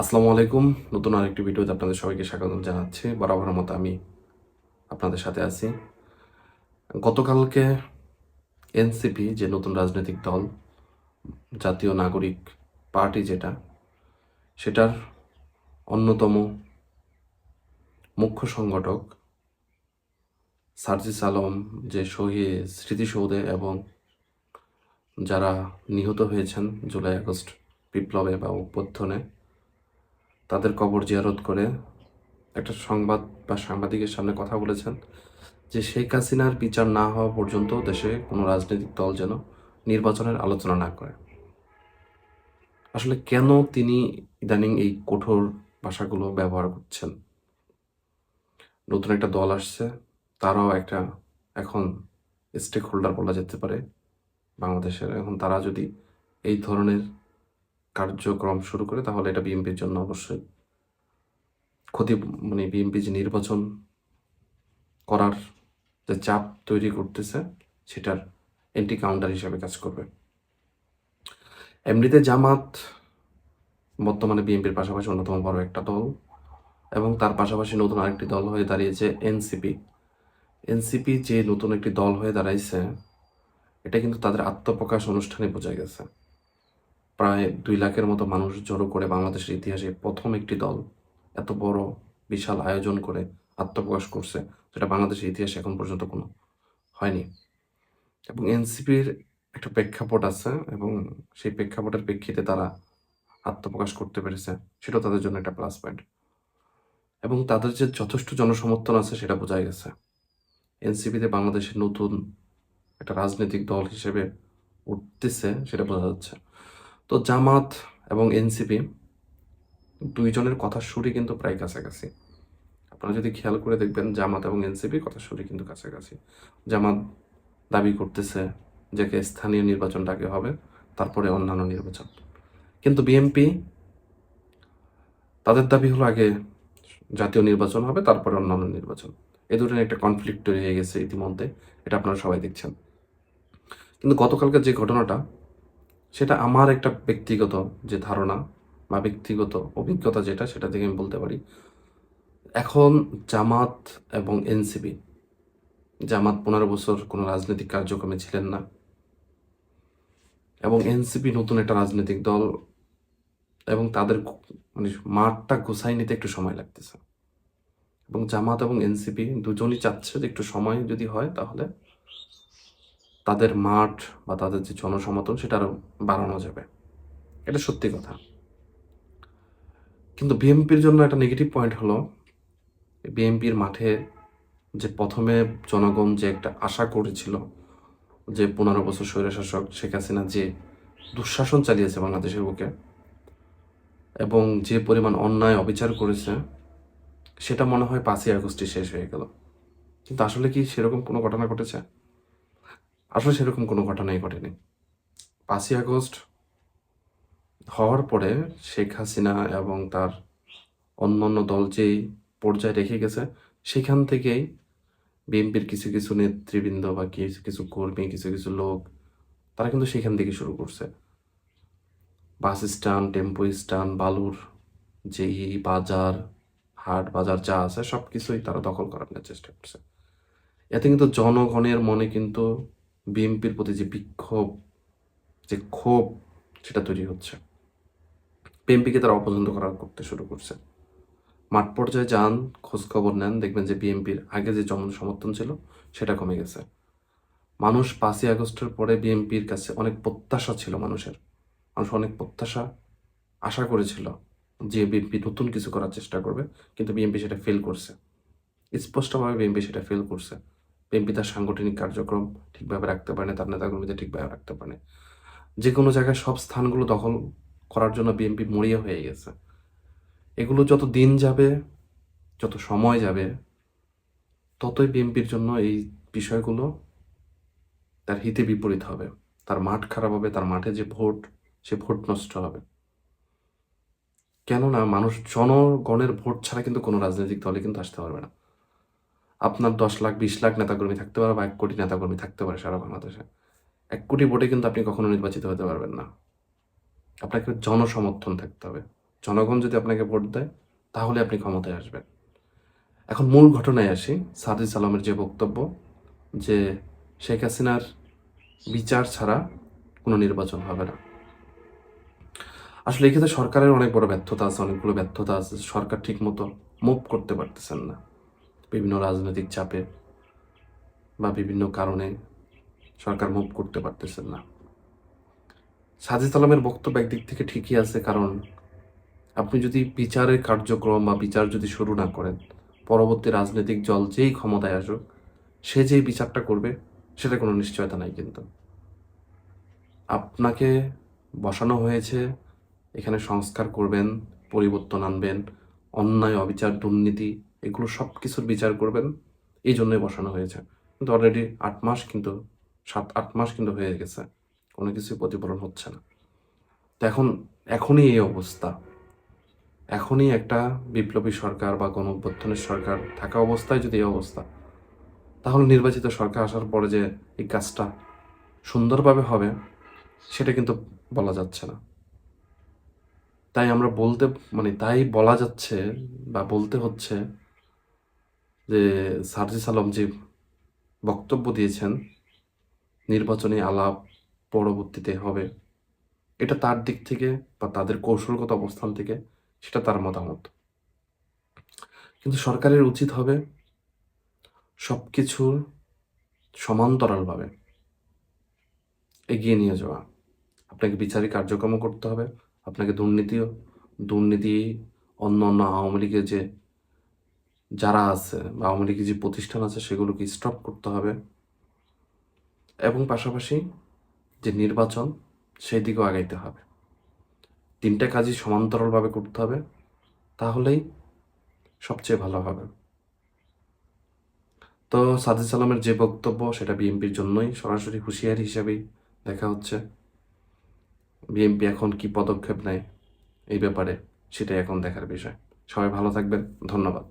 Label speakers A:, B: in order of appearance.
A: আসসালামু আলাইকুম। নতুন আরেকটি ভিডিওতে আপনাদের সবাইকে স্বাগত জানাচ্ছি। বরাবর মতো আমি আপনাদের সাথে আছি। গতকালকে এনসিপি, যে নতুন রাজনৈতিক দল, জাতীয় নাগরিক পার্টি যেটা, সেটার অন্যতম মুখ্য সংগঠক সার্জিস আলম, যে শহীদ স্মৃতিসৌধে এবং যারা নিহত হয়েছেন জুলাই আগস্ট বিপ্লবে বা অভ্যুত্থানে তাদের কবর জিয়ারত করে একটা সংবাদ বা সাংবাদিকের সামনে কথা বলেছেন যে শেখ হাসিনার বিচার না হওয়া পর্যন্ত দেশে কোনো রাজনৈতিক দল যেন নির্বাচনের আলোচনা না করে। আসলে কেন তিনি ইদানিং এই কঠোর ভাষাগুলো ব্যবহার করছেন? নতুন একটা দল আসছে, তারাও একটা এখন স্টেক হোল্ডার বলা যেতে পারে বাংলাদেশের। এখন তারা যদি এই ধরনের কার্যক্রম শুরু করে, তাহলে এটা বিএনপির জন্য অবশ্যই ক্ষতি মানে বিএনপি যে নির্বাচন করার যে চাপ তৈরি করতেছে, সেটার এন্টি কাউন্টার হিসাবে কাজ করবে। এমনিতে জামাত বর্তমানে বিএনপির পাশাপাশি অন্যতম বড় একটা দল এবং তার পাশাপাশি নতুন আরেকটি দল হয়ে দাঁড়িয়েছে এনসিপি এনসিপি যে নতুন একটি দল হয়ে দাঁড়াইছে, এটা কিন্তু তাদের আত্মপ্রকাশ অনুষ্ঠানে বোঝা গেছে। প্রায় দুই লাখের মতো মানুষ জড়ো করে বাংলাদেশের ইতিহাসে প্রথম একটি দল এত বড়, বিশাল আয়োজন করে আত্মপ্রকাশ করছে, যেটা বাংলাদেশের ইতিহাসে এখন পর্যন্ত কোনো হয়নি। এবং এনসিপির একটা প্রেক্ষাপট আছে এবং সেই প্রেক্ষাপটের প্রেক্ষিতে তারা আত্মপ্রকাশ করতে পেরেছে, সেটাও তাদের জন্য একটা প্লাস পয়েন্ট এবং তাদের যে যথেষ্ট জনসমর্থন আছে সেটা বোঝা গেছে। এনসিপিতে বাংলাদেশের নতুন একটা রাজনৈতিক দল হিসেবে উঠতেছে, সেটা বোঝা যাচ্ছে। তো জামাত এবং এনসিপি দুইজনের কথার সুরই কিন্তু প্রায় কাছাকাছি। আপনারা যদি খেয়াল করে দেখবেন, জামাত এবং এনসিপি কথার সুরই কিন্তু কাছাকাছি। জামাত দাবি করতেছে যে স্থানীয় নির্বাচনটা আগে হবে, তারপরে অন্যান্য নির্বাচন। কিন্তু বিএনপি তাদের দাবি হলো আগে জাতীয় নির্বাচন হবে, তারপরে অন্যান্য নির্বাচন। এ ধরনের একটা কনফ্লিক্ট তৈরি হয়ে গেছে ইতিমধ্যে, এটা আপনারা সবাই দেখছেন। কিন্তু গতকালকে যে ঘটনাটা সেটা আমার একটা ব্যক্তিগত যে ধারণা বা ব্যক্তিগত অভিজ্ঞতা যেটা, সেটা থেকে আমি বলতে পারি। এখন জামাত এবং এনসিপি, জামাত পনেরো বছর কোনো রাজনৈতিক কার্যক্রমে ছিলেন না। এবং এনসিপি নতুন একটা রাজনৈতিক দল এবং তাদের মানে মাঠটা গুছাই নিতে একটু সময় লাগতেছে। এবং জামাত এবং এনসিপি দুজনই চাচ্ছে যে একটু সময় যদি হয় তাহলে তাদের মাঠ বা তাদের যে জনসমর্থন, সেটা আরও বাড়ানো যাবে। এটা সত্যি কথা। কিন্তু বিএনপির জন্য একটা নেগেটিভ পয়েন্ট হলো, বিএনপির মাঠে যে প্রথমে জনগণ যে একটা আশা করেছিল যে পনেরো বছর স্বৈরশাসক শেখ হাসিনা যে দুঃশাসন চালিয়েছে বাংলাদেশের বুকে এবং যে পরিমাণ অন্যায় অবিচার করেছে, সেটা মনে হয় পাঁচই আগস্টে শেষ হয়ে গেল। কিন্তু আসলে কি সেরকম কোনো ঘটনা ঘটেছে? আসলে সেরকম কোনো ঘটনাই ঘটেনি। পাঁচই আগস্ট হওয়ার পরে শেখ হাসিনা এবং তার অন্যান্য দল যেই পর্যায়ে রেখে গেছে, সেখান থেকেই বিএনপির কিছু কিছু নেতৃবৃন্দ বা কিছু কিছু কর্মী, কিছু কিছু লোক, তারা কিন্তু সেখান থেকে শুরু করছে। বাস স্ট্যান্ড, টেম্পো স্ট্যান্ড, বালুর যেই বাজার, হাট, বাজার যা আছে সব কিছুই তারা দখল করার চেষ্টা করছে। এতে কিন্তু জনগণের মনে কিন্তু বিএনপির প্রতি যে বিক্ষোভ, যে ক্ষোভ সেটা তৈরি হচ্ছে। বিএনপিকে তারা অপছন্দ করা করতে শুরু করছে। মাঠ পর্যায়ে যান খোঁজ খবর নেন, দেখবেন যে বিএনপির আগে যে জন সমর্থন ছিল, সেটা কমে গেছে। মানুষ পাঁচই আগস্টের পরে বিএনপির কাছে অনেক প্রত্যাশা ছিল মানুষের। মানুষ অনেক প্রত্যাশা আশা করেছিল যে বিএনপি নতুন কিছু করার চেষ্টা করবে, কিন্তু বিএনপি সেটা ফেল করছে। স্পষ্টভাবে বিএনপি সেটা ফেল করছে। বিএনপি তার সাংগঠনিক কার্যক্রম ঠিকভাবে রাখতে পারে না, তার নেতাকর্মীদের ঠিকভাবে রাখতে পারে। যে কোনো জায়গায় সব স্থানগুলো দখল করার জন্য বিএনপি মরিয়া হয়ে গেছে। এগুলো যত দিন যাবে, যত সময় যাবে, ততই বিএনপির জন্য এই বিষয়গুলো তার হিতে বিপরীত হবে। তার মাঠ খারাপ হবে, তার মাঠে যে ভোট, সে ভোট নষ্ট হবে। কেননা মানুষ, জনগণের ভোট ছাড়া কিন্তু কোনো রাজনৈতিক দলে কিন্তু আসতে পারবে না। আপনার দশ লাখ, বিশ লাখ নেতাকর্মী থাকতে পারে বা এক কোটি নেতাকর্মী থাকতে পারে সারা বাংলাদেশে। এক কোটি ভোটে কিন্তু আপনি কখনো নির্বাচিত হতে পারবেন না। আপনাকে জনসমর্থন থাকতে হবে। জনগণ যদি আপনাকে ভোট দেয়, তাহলে আপনি ক্ষমতায় আসবেন। এখন মূল ঘটনায় আসি, সাদিস আলমের যে বক্তব্য যে শেখ হাসিনার বিচার ছাড়া কোনো নির্বাচন হবে না। আসলে এক্ষেত্রে সরকারের অনেক বড় ব্যর্থতা আছে, অনেকগুলো ব্যর্থতা আছে। সরকার ঠিক মতো মুভ করতে পারতেছেন না। বিভিন্ন রাজনৈতিক চাপে বা বিভিন্ন কারণে সরকার মুভ করতে পারতেছেন না। সাজিদ আলমের বক্তব্য একদিক থেকে ঠিকই আছে, কারণ আপনি যদি বিচারের কার্যক্রম বা বিচার যদি শুরু না করেন, পরবর্তী রাজনৈতিক দল যেই ক্ষমতায় আসুক, সে যেই বিচারটা করবে, সেটা কোনো নিশ্চয়তা নাই কিন্তু। আপনাকে বসানো হয়েছে, এখানে সংস্কার করবেন, পরিবর্তন আনবেন, অন্যায়, অবিচার, দুর্নীতি এগুলো সব কিছুর বিচার করবেন, এই জন্যই বসানো হয়েছে। কিন্তু অলরেডি আট মাস কিন্তু, সাত, আট মাস কিন্তু হয়ে গেছে। কোনো কিছুই প্রতিফলন হচ্ছে না। তো এখন, এখনই এই অবস্থা। এখনই একটা বিপ্লবী সরকার বা গণ অভ্যুত্থানের সরকার থাকা অবস্থায় যদি এই অবস্থা, তাহলে নির্বাচিত সরকার আসার পরে যে এই কাজটা সুন্দরভাবে হবে, সেটা কিন্তু বলা যাচ্ছে না। তাই আমরা বলতে মানে তাই বলা যাচ্ছে বা বলতে হচ্ছে যে সার্জিস আলম যে বক্তব্য দিয়েছেন, নির্বাচনী আলাপ পরবর্তীতে হবে, এটা তার দিক থেকে বা তাদের কৌশলগত অবস্থান থেকে সেটা তার মতামত। কিন্তু সরকারের উচিত হবে সব কিছুর সমান্তরালভাবে এগিয়ে নিয়ে যাওয়া। আপনাকে বিচারিক কার্যক্রম করতে হবে, আপনাকে দুর্নীতিও, দুর্নীতি অন্য অন্য আওয়ামী লীগের যে যারা আছে বা আওয়ামী লীগের যে প্রতিষ্ঠান আছে সেগুলোকে স্টপ করতে হবে। এবং পাশাপাশি যে নির্বাচন সেই দিকেও আগাইতে হবে। তিনটা কাজই সমান্তরালভাবে করতে হবে, তাহলেই সবচেয়ে ভালো হবে। তো সাদিস সালামের যে বক্তব্য, সেটা বিএনপির জন্যই সরাসরি হুঁশিয়ারি হিসাবেই দেখা হচ্ছে। বিএনপি এখন কি পদক্ষেপ নেয় এই ব্যাপারে সেটাই এখন দেখার বিষয়। সবাই ভালো থাকবেন, ধন্যবাদ।